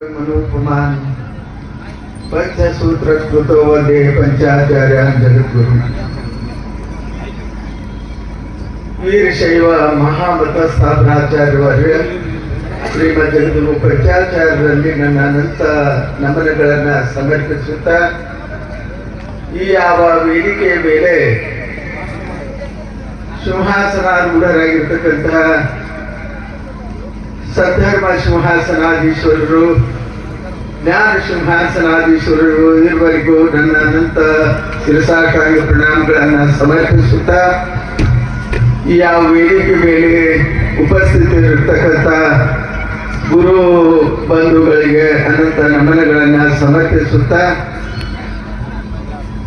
ಮನೋಪಮಾನ್ ಪಂಚಸೂತ್ರ ಕೃತೋ ವಂದೇ ಪಂಚಾಚಾರ್ಯ ಜಗದ್ಗುರು ವೀರಶೈವ ಮಹಾಮತ ಸ್ಥಾಪನಾಚಾರ್ಯವರ್ಯ ಶ್ರೀಮದ್ ಜಗದ್ಗುರು ಪಂಚಾಚಾರ್ಯರಲ್ಲಿ ನನ್ನ ಅನಂತ ನಮನಗಳನ್ನು ಸಮರ್ಪಿಸುತ್ತಾ ಈ ಯಾವ ವೇದಿಕೆಯ ಮೇಲೆ ಸಿಂಹಾಸನಾರೂಢರಾಗಿರ್ತಕ್ಕಂತಹ ಸದ್ಧರ್ಮ ಸಿಂಹಾಸನಾಧೀಶ್ವರರು ಜ್ಞಾನ ಸಿಂಹಾಸನಾಧೀಶ್ವರರು ಇರುವರೆಗೂ ನನ್ನ ಅನಂತ ಶಿರಸಾಕಾಂಗ ಪ್ರಣಾಮಗಳನ್ನು ಸಮರ್ಪಿಸುತ್ತಾ ಯಾವ ವೇದಿಕೆ ಮೇಲೆ ಉಪಸ್ಥಿತರಿರ್ತಕ್ಕಂಥ ಗುರು ಬಂಧುಗಳಿಗೆ ಅನಂತ ನಮನಗಳನ್ನು ಸಮರ್ಪಿಸುತ್ತಾ,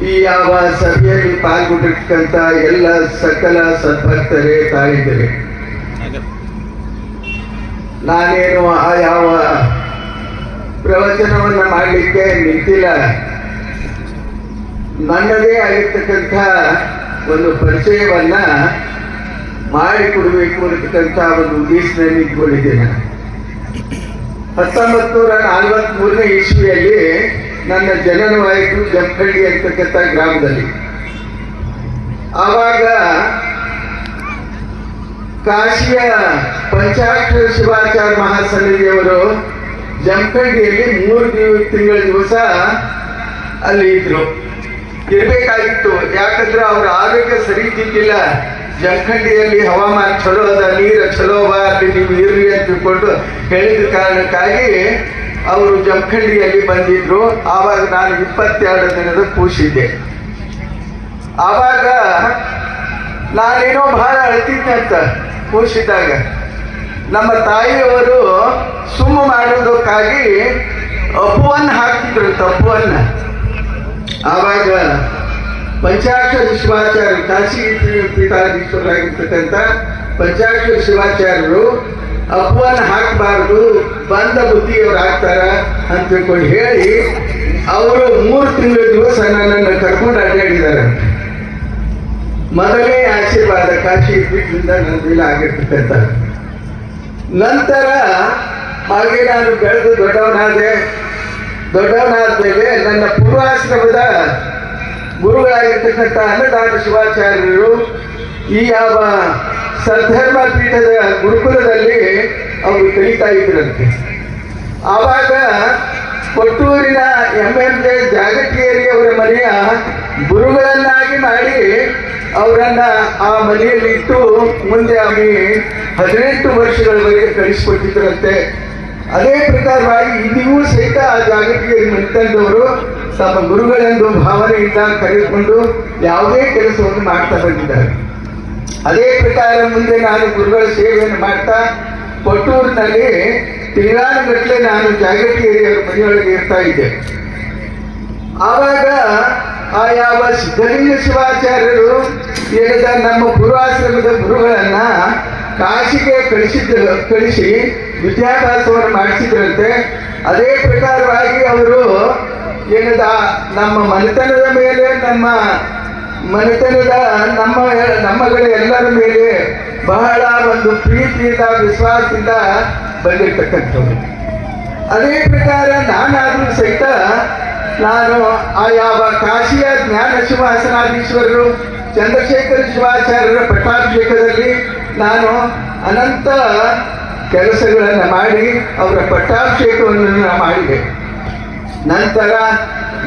ಈ ಯಾವ ಸಭೆಯಲ್ಲಿ ಪಾಲ್ಗೊಂಡಿರ್ತಕ್ಕಂಥ ಎಲ್ಲ ಸಕಲ ಸದ್ಭಕ್ತರೇ ತಾಯಿದರೆ, ನಾನೇನು ಆ ಯಾವ ಪ್ರವಚನವನ್ನ ಮಾಡಲಿಕ್ಕೆ ನಿಂತಿಲ್ಲ. ನನ್ನದೇ ಆಗಿರ್ತಕ್ಕಂಥ ಒಂದು ಪರಿಚಯವನ್ನ ಮಾಡಿಕೊಡಬೇಕು ಅನ್ನತಕ್ಕಂಥ ಒಂದು ಉದ್ದೇಶದಲ್ಲಿ ಇಟ್ಕೊಂಡಿದ್ದೇನೆ. ಹತ್ತೊಂಬತ್ತು ನೂರ ನಲವತ್ಮೂರನೇ ಇಸ್ವಿಯಲ್ಲಿ ನನ್ನ ಜನನವಾಯಿತು ಜಂಪಳ್ಳಿ ಅಂತಕ್ಕಂಥ ಗ್ರಾಮದಲ್ಲಿ. ಆವಾಗ ಕಾಶಿಯ ಪಂಚಾಕ್ಷರ ಶಿವಾಚಾರ್ಯ ಮಹಾಸನ್ನಿಧಿಯವರು ಜಮಖಂಡಿಯಲ್ಲಿ ಮೂರು ತಿಂಗಳ ದಿವಸ ಅಲ್ಲಿ ಇದ್ರು. ಇರ್ಬೇಕಾಗಿತ್ತು. ಯಾಕಂದ್ರೆ ಅವ್ರ ಆರೋಗ್ಯ ಸರಿ ಇದ್ದಿದ್ದಿಲ್ಲ. ಜಂಖಂಡಿಯಲ್ಲಿ ಹವಾಮಾನ ಚಲೋ ಅದ, ನೀರು ಚಲೋ ಅವ, ಅಲ್ಲಿ ನೀವು ಇರ್ರಿ ಅಂತ ತಿಳ್ಕೊಂಡು ಹೇಳಿದ ಕಾರಣಕ್ಕಾಗಿ ಅವರು ಜಮಖಂಡಿಯಲ್ಲಿ ಬಂದಿದ್ರು. ಆವಾಗ ನಾನು ಇಪ್ಪತ್ತೆರಡು ದಿನದ ಕೂಸಿದ್ದೆ. ಆವಾಗ ನಾನೇನೋ ಬಹಳ ಅಳ್ತಿದ್ದೆ ಅಂತ ಕೂಸಿದ್ದಾಗ. ನಮ್ಮ ತಾಯಿಯವರು ಸುಮ್ಮ ಮಾಡೋದಕ್ಕಾಗಿ ಅಪ್ಪುವನ್ನ ಹಾಕ್ತಿದ್ರು ತಪ್ಪುವನ್ನ ಆವಾಗ ಪಂಚಾಕ್ಷರ ಶಿವಾಚಾರ್ಯ, ಕಾಶಿ ಪೀಠಾಧೀಶ್ವರಾಗಿರ್ತಕ್ಕಂಥ ಪಂಚಾಕ್ಷರ ಶಿವಾಚಾರ್ಯರು ಅಪ್ಪುವನ್ನ ಹಾಕಬಾರ್ದು, ಬಂದ ಬುದ್ಧಿಯವ್ರು ಹಾಕ್ತಾರ ಅಂತ ತಿಳ್ಕೊಂಡು ಹೇಳಿ, ಅವರು ಮೂರು ತಿಂಗಳ ದಿವಸ ನನ್ನನ್ನು ಕರ್ಕೊಂಡು ಅಡ್ಡಾಡಿದ್ದಾರೆ. ಮೊದಲೇ ಆಶೀರ್ವಾದ ಕಾಶಿ ಪೀಠದಿಂದ ನನ್ನ ಆಗಿರ್ತಕ್ಕಂಥ ನಂತರ ಹಾಗೆ ನಾನು ಬೆಳೆದು ದೊಡ್ಡವನಾದೆ. ಮೇಲೆ ನನ್ನ ಪೂರ್ವಾಶ್ರಮದ ಗುರುಗಳಾಗಿರ್ತಕ್ಕಂಥ ಅನ್ನದಾನ ಶಿವಾಚಾರ್ಯರು ಈ ಯಾವ ಸದ್ಧರ್ಮ ಪೀಠದ ಗುರುಕುಲದಲ್ಲಿ ಅವರು ಕಲಿತಾ ಇದ್ರಂತೆ. ಆವಾಗ ಕೊಟ್ಟೂರಿನ ಎಂ ಎಂ ಜೆ ಜಾಗಟಿಯರಿ ಅವರ ಮನೆಯ ಗುರುಗಳನ್ನಾಗಿ ಮಾಡಿ ಅವರನ್ನ ಆ ಮನೆಯಲ್ಲಿ ಇಟ್ಟು ಮುಂದೆ ಆಮಿ ಹದಿನೆಂಟು ವರ್ಷಗಳವರೆಗೆ ಕಳಿಸ್ಕೊಟ್ಟಿದ್ರಂತೆ. ಅದೇ ಪ್ರಕಾರವಾಗಿ ಇಂದಿಗೂ ಸಹಿತ ಆ ಜಾಗಕ್ಕೆ ಮನೆತಂದವರು ತಮ್ಮ ಗುರುಗಳೆಂದು ಭಾವನೆಯಿಂದ ಕರೆದುಕೊಂಡು ಯಾವುದೇ ಕೆಲಸವನ್ನು ಮಾಡ್ತಾ ಬಂದಿದ್ದಾರೆ. ಅದೇ ಪ್ರಕಾರ ಮುಂದೆ ನಾನು ಗುರುಗಳ ಸೇವೆಯನ್ನು ಮಾಡ್ತಾ ಕೊಟ್ಟೂರಿನಲ್ಲಿ ತಿಂಗಳಾನುಗಟ್ಟಲೆ ನಾನು ಜಾಗೃತಿ ಮನೆಯೊಳಗೆ ಇರ್ತಾ ಇದ್ದೆ. ಆವಾಗ ಆ ಯಾವ ಸಿದ್ಧಲಿಂಗ ಶಿವಾಚಾರ್ಯರು ಹೇಳಿದ ನಮ್ಮ ಗುರುವಾಶ್ರಮದ ಗುರುಗಳನ್ನ ಕಾಶಿಗೆ ಕಳಿಸಿದ ಕಳಿಸಿ ವಿದ್ಯಾಭ್ಯಾಸವನ್ನು ಮಾಡಿಸಿದ್ರಂತೆ. ಅದೇ ಪ್ರಕಾರವಾಗಿ ಅವರು ಏನದ ನಮ್ಮ ಮನೆತನದ ಮೇಲೆ, ನಮ್ಮ ಮನೆತನದ ನಮ್ಮ ನಮ್ಮಗಳ ಎಲ್ಲರ ಮೇಲೆ ಬಹಳ ಒಂದು ಪ್ರೀತಿಯಿಂದ, ವಿಶ್ವಾಸದಿಂದ ಬಂದಿರತಕ್ಕಂಥವ್ರು. ಅದೇ ಪ್ರಕಾರ ನಾನಾದರೂ ಸಹಿತ ನಾನು ಆ ಯಾವ ಕಾಶಿಯ ಜ್ಞಾನ ಶಿವಾಸನಾಧೀಶ್ವರರು ಚಂದ್ರಶೇಖರ ಶಿವಾಚಾರ್ಯರ ಪಟ್ಟಾಭಿಷೇಕದಲ್ಲಿ ನಾನು ಅನಂತ ಕೆಲಸಗಳನ್ನು ಮಾಡಿ ಅವರ ಪಟ್ಟಾಭಿಷೇಕವನ್ನು ನಾನು ಮಾಡಿದೆ. ನಂತರ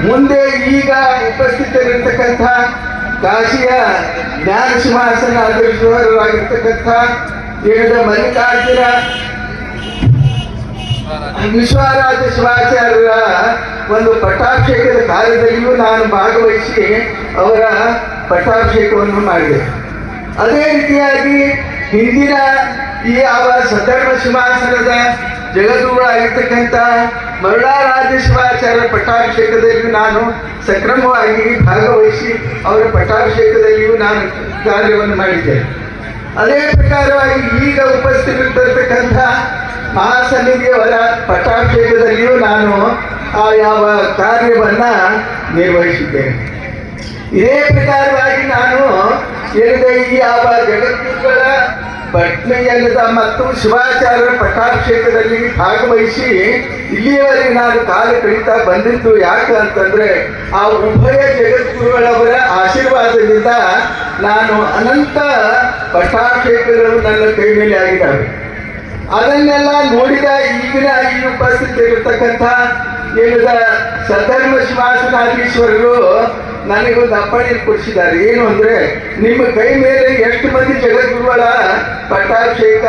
ಮುಂದೆ ಈಗ ಉಪಸ್ಥಿತರಿರ್ತಕ್ಕಂಥ ಕಾಶಿಯ ಜ್ಞಾನ ಸಿಂಹಾಸನ ಅಧ್ಯಕ್ಷರಾಗಿರ್ತಕ್ಕಂಥ ದೇಹದ ಮಲ್ಲಿಕಾರ್ಜುನ ವಿಶ್ವರಾಜ ಶಿವಾಚಾರ್ಯರ ಒಂದು ಪಟ್ಟಾಭಿಷೇಕದ ಕಾರ್ಯದಲ್ಲಿಯೂ ನಾನು ಭಾಗವಹಿಸಿ ಅವರ ಪಟ್ಟಾಭಿಷೇಕವನ್ನು ಮಾಡಿದೆ. ಅದೇ ರೀತಿಯಾಗಿ ಹಿಂದಿನ ಈ ಯಾವ ಸಧರ್ಮ ಸಿಂಹಾಸನದ ಆಗಿರ್ತಕ್ಕಂಥ ಮರುಳಾರಾಜ ಶಿವಾಚಾರ್ಯ ಪಟ್ಟಾಭಿಷೇಕದಲ್ಲಿಯೂ ನಾನು ಸಕ್ರಮವಾಗಿ ಭಾಗವಹಿಸಿ ಅವರ ಪಟ್ಟಾಭಿಷೇಕದಲ್ಲಿಯೂ ನಾನು ಕಾರ್ಯವನ್ನು ಮಾಡಿದ್ದೆ. ಅದೇ ಪ್ರಕಾರವಾಗಿ ಈಗ ಉಪಸ್ಥಿತರಿರ್ತಕ್ಕಂಥ ಮಹಾಸನ್ನಿಧಿಯವರ ಪಟ್ಟಾಭಿಷೇಕದಲ್ಲಿಯೂ ನಾನು ಆ ಯಾವ ಕಾರ್ಯವನ್ನ ನಿರ್ವಹಿಸಿದ್ದೇನೆ. ಇದೇ ಪ್ರಕಾರವಾಗಿ ನಾನು ಹೇಳಿದ ಈ ಯಾವ ಜಗದ್ಗುರುಗಳ ಪಟ್ನೆಯಲ್ಲದ ಮತ್ತು ಶಿವಾಚಾರ್ಯರ ಪಟ್ಟಾಭಿಷೇಕದಲ್ಲಿ ಭಾಗವಹಿಸಿ ಇಲ್ಲಿಯವರೆಗೆ ನಾನು ಕಾಲ ಕಳೀತಾ ಬಂದಿದ್ದು ಯಾಕೆ ಅಂತಂದ್ರೆ ಆ ಉಭಯ ಜಗದ್ಗುರುಗಳವರ ಆಶೀರ್ವಾದದಿಂದ ನಾನು ಅನಂತ ಪಟ್ಟಾಭಿಷೇಕಗಳು ನನ್ನ ಕೈ ಮೇಲೆ ಆಗಿದ್ದಾವೆ. ಅದನ್ನೆಲ್ಲ ನೋಡಿದ ಈಗಿನ ಈ ಉಪಸ್ಥಿತಿ ಇರತಕ್ಕಂಥ ಏನಿದ ಸಧರ್ಮ ಶಿವಾಸನಾಧೀಶ್ವರರು ನನಗೊಂದು ಅಪ್ಪಣೆ ಕೊಡಿಸಿದ್ದಾರೆ. ಏನು ಅಂದ್ರೆ, ನಿಮ್ಮ ಕೈ ಮೇಲೆ ಎಷ್ಟು ಮಂದಿ ಜಗದ್ಗುರುಗಳ ಪಟ್ಟಾಭಿಷೇಕ,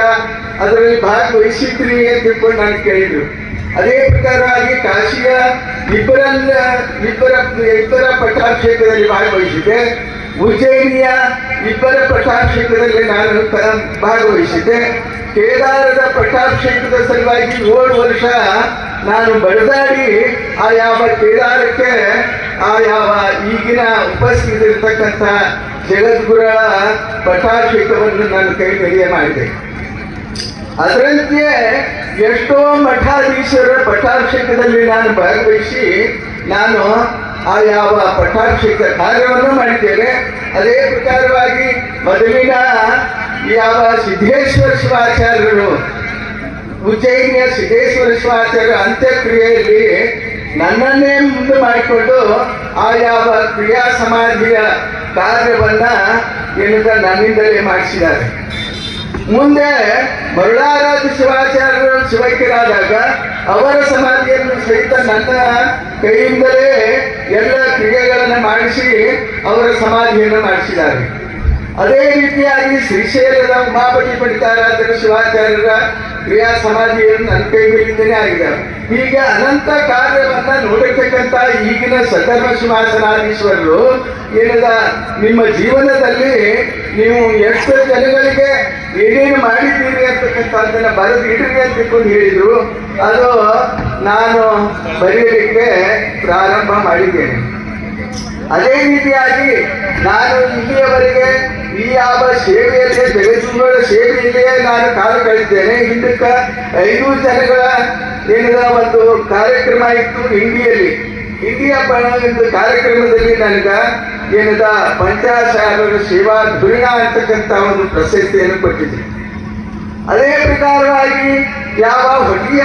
ಅದರಲ್ಲಿ ಭಾಗವಹಿಸಿದ್ರಿ ಅಂತ ತಿಳ್ಕೊಂಡು ನಾನು ಕೇಳಿದ್ರು. ಅದೇ ಪ್ರಕಾರವಾಗಿ ಕಾಶಿಯ ಇಬ್ಬರನ್ನ ಇಬ್ಬರ ಇಬ್ಬರ ಪಟ್ಟಾಭಿಷೇಕದಲ್ಲಿ ಭಾಗವಹಿಸಿದ್ದೆ. ಉಜ್ಜಯಿನಿಯ ಇಬ್ಬರ ಪಟ್ಟಾಭಿಷೇಕದಲ್ಲಿ ನಾನು ಭಾಗವಹಿಸಿದ್ದೆ. ಕೇದಾರದ ಪಟ್ಟಾಭಿಷೇಕದ ಸಲುವಾಗಿ ಏಳು ವರ್ಷ ನಾನು ಬಡದಾಡಿ ಆ ಯಾವ ಕೇದಾರಕ್ಕೆ, ಆ ಯಾವ ಈಗಿನ ಉಪಸ್ಥಿತಿರ್ತಕ್ಕಂಥ ಜಗದ್ಗುರುಗಳ ಪಟ್ಟಾಭಿಷೇಕವನ್ನು ನಾನು ಕೈ ಮೇಲೆ ಮಾಡಿದೆ. ಅದರಂತೆಯೇ ಎಷ್ಟೋ ಮಠಾಧೀಶರ ಪಟ್ಟಾಭಿಷೇಕದಲ್ಲಿ ನಾನು ಭಾಗವಹಿಸಿ ನಾನು ಆ ಯಾವ ಪಟ್ಟಾಭಿಷೇಕ ಕಾರ್ಯವನ್ನು ಮಾಡಿದ್ದೇನೆ. ಅದೇ ಪ್ರಕಾರವಾಗಿ ಮೊದಲಿನ ಯಾವ ಸಿದ್ದೇಶ್ವರ ಶಿವಾಚಾರ್ಯರು ಉಜ್ಜಯಿನಿಯ ಸಿದ್ದೇಶ್ವರ ಶಿವಾಚಾರ್ಯ ಅಂತ್ಯಕ್ರಿಯೆಯಲ್ಲಿ ನನ್ನನ್ನೇ ಮುಂದೆ ಮಾಡಿಕೊಂಡು ಆ ಯಾವ ಕ್ರಿಯಾ ಸಮಾಧಿಯ ಕಾರ್ಯವನ್ನ ಏನಿದೆ ನನ್ನಿಂದಲೇ ಮಾಡಿಸಿದ್ದಾರೆ. ಮುಂದೆ ಮರುಳಾರಾಜ ಶಿವಾಚಾರ್ಯರು ಶಿವೈಕ್ಯರಾದಾಗ ಅವರ ಸಮಾಧಿಯನ್ನು ಸಹಿತ ನನ್ನ ಕೈಯಿಂದಲೇ ಎಲ್ಲ ಕ್ರಿಯೆಗಳನ್ನು ಮಾಡಿಸಿ ಅವರ ಸಮಾಧಿಯನ್ನು ಮಾಡಿಸಿದ್ದಾರೆ. ಅದೇ ರೀತಿಯಾಗಿ ಶ್ರೀಶೈಲದ ಉಮಾಪತಿ ಪಂಡಿತಾರಾಧನ ಶಿವಾಚಾರ್ಯರ ಕ್ರಿಯಾ ಸಮಾಧಿಯನ್ನು ನನ್ನ ಕೈ ಮೇಲಿಂದನೇ ಆಗಿದೆ ಹೀಗೆ ಅನಂತ ಕಾರ್ಯವನ್ನ ನೋಡಿರ್ತಕ್ಕಂಥ ಈಗಿನ ಸಧರ್ಮ ಸಿಂಹಾಸನಾಧೀಶ್ವರರು ಏನದ, ನಿಮ್ಮ ಜೀವನದಲ್ಲಿ ನೀವು ಎಷ್ಟು ಜನಗಳಿಗೆ ಏನೇನು ಮಾಡಿದ್ದೀರಿ ಅಂತಕ್ಕಂಥದ್ದನ್ನ ಬರೆದು ಇಡ್ರಿ ಅಂತ ತಿಳ್ಕೊಂಡು ಹೇಳಿದ್ರು. ಅದು ನಾನು ಬರೆಯಲಿಕ್ಕೆ ಪ್ರಾರಂಭ ಮಾಡಿದ್ದೇನೆ. ಅದೇ ರೀತಿಯಾಗಿ ನಾನು ಇಲ್ಲಿಯವರೆಗೆ ಈ ಯಾವ ಸೇವೆಯಲ್ಲಿ ಜಗದ್ಗುರುಗಳ ಸೇವೆಯಲ್ಲಿಯೇ ನಾನು ಕಾಲ ಕಳೆದಿದ್ದೇನೆ ಹಿಂದಕ್ಕೆ ಐದು ಜನಗಳ ಏನಿದ ಒಂದು ಕಾರ್ಯಕ್ರಮ ಇತ್ತು ಹಿಂದಿಯ ಒಂದು ಕಾರ್ಯಕ್ರಮದಲ್ಲಿ ನನಗ ಏನಿದ ಪಂಚಾಶಾಲರ ಸೇವಾ ಧುರಿಣ ಅಂತಕ್ಕಂಥ ಒಂದು ಪ್ರಶಸ್ತಿಯನ್ನು ಕೊಟ್ಟಿದ್ದೆ ಅದೇ ಪ್ರಕಾರವಾಗಿ ಯಾವ ಹೊಟ್ಟಿಯ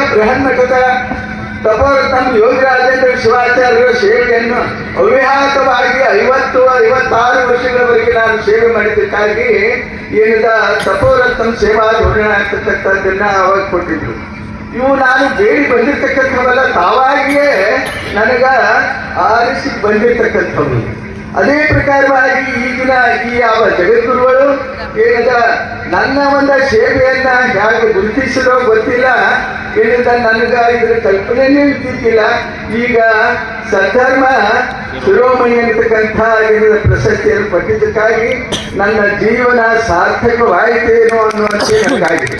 ಬೃಹನ್ಮಠದ ತಪೋರತ್ನ ಯೋಗರಾಜೇಂದ್ರ ಶಿವಾಚಾರ್ಯರ ಸೇವೆಯನ್ನು ಅವ್ಯಾಹತವಾಗಿ ಐವತ್ತು, ಐವತ್ತಾರು ವರ್ಷಗಳವರೆಗೆ ನಾನು ಸೇವೆ ಮಾಡಿದ್ದಕ್ಕಾಗಿ ಏನಿದ ತಪೋರತ್ನ ಸೇವಾ ಧೋರಣೆ ಆಗ್ತಕ್ಕಂಥದ್ದನ್ನ ಅವಾಗ ಕೊಟ್ಟಿದ್ರು. ಇವು ನಾನು ಬೇಡಿ ಬಂದಿರ್ತಕ್ಕಂಥವಲ್ಲ, ತಾವಾಗಿಯೇ ನನಗ ಆರಿಸಿ ಬಂದಿರ್ತಕ್ಕಂಥವು. ಅದೇ ಪ್ರಕಾರವಾಗಿ ಈಗಿನ ಈ ಯಾವ ಜಗದ್ಗುರುಗಳು ಏನಂತ ನನ್ನ ಒಂದು ಸೇವೆಯನ್ನ ಹೇಗೆ ಗುರುತಿಸಿರೋ ಗೊತ್ತಿಲ್ಲ. ಏನಿದ ನನಗ ಇದರ ಕಲ್ಪನೆಯೇ ಇದ್ದಿದ್ದಿಲ್ಲ. ಈಗ ಸದ್ಧರ್ಮ ಶಿರೋಮಣಿ ಅಂತಕ್ಕಂಥ ಏನಿದ ಪ್ರಶಸ್ತಿಯನ್ನು ಪಟ್ಟಿದ್ದಕ್ಕಾಗಿ ನನ್ನ ಜೀವನ ಸಾರ್ಥಕವಾಯಿತೇನೋ ಅನ್ನುವಂತೆ ನನಗಾಗಿದೆ.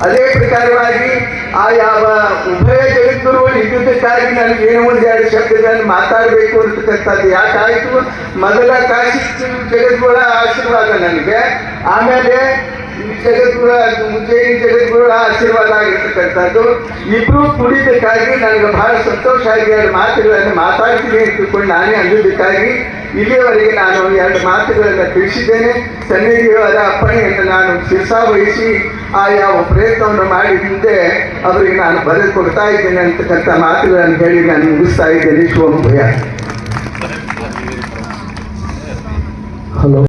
ಅದೇ ಪ್ರಕಾರವಾಗಿ ಆ ಯಾವ ಉಭಯ ಜಗದ್ಗುರುಗಳು ಇದ್ದುದಕ್ಕಾಗಿ ನನಗೆ ಏನು ಒಂದು ಎರಡು ಶಬ್ದಗಳನ್ನು ಮಾತಾಡಬೇಕು ಅಂತಕ್ಕಂಥದ್ದು ಯಾಕಾಯಿತು? ಮೊದಲ ಕಾಶಿ ಜಗದ್ಗುರುಗಳ ಆಶೀರ್ವಾದ ನನಗೆ. ಆಮೇಲೆ ಈ ಜಗದ್ಗುರುಗಳ ಮುಂಚೆ ಜಗದ್ಗುರು ಆಶೀರ್ವಾದ ಆಗಿರ್ತಕ್ಕಂಥದ್ದು. ಇಬ್ರು ಕುಡಿದಕ್ಕಾಗಿ ನನಗೆ ಬಹಳ ಸಂತೋಷ ಆಗಿ ಎರಡು ಮಾತುಗಳನ್ನು ಮಾತಾಡ್ತೀನಿ ಅಂತಕೊಂಡು ನಾನೇ ಅಂದಿದ್ದಕ್ಕಾಗಿ. ಇಲ್ಲಿಯವರೆಗೆ ನಾನು ಎರಡು ಮಾತುಗಳನ್ನು ತಿಳಿಸಿದ್ದೇನೆ. ಸನ್ನಿಧಿಯವರ ಅಪ್ಪಣೆಯನ್ನು ನಾನು ಶಿರ್ಸಾ ವಹಿಸಿ ಆ ಯಾವ ಪ್ರಯತ್ನವನ್ನು ಮಾಡಿ ಹಿಂದೆ ಅವರಿಗೆ ನಾನು ಬರೆದು ಕೊಡ್ತಾ ಇದ್ದೇನೆ ಅಂತಕ್ಕಂಥ ಮಾತುಗಳನ್ನು ಹೇಳಿ ನಾನು ಮುಗಿಸ್ತಾ ಇದ್ದೇನೆ. ಶಿವಮೊಗ್ಗ. ಹಲೋ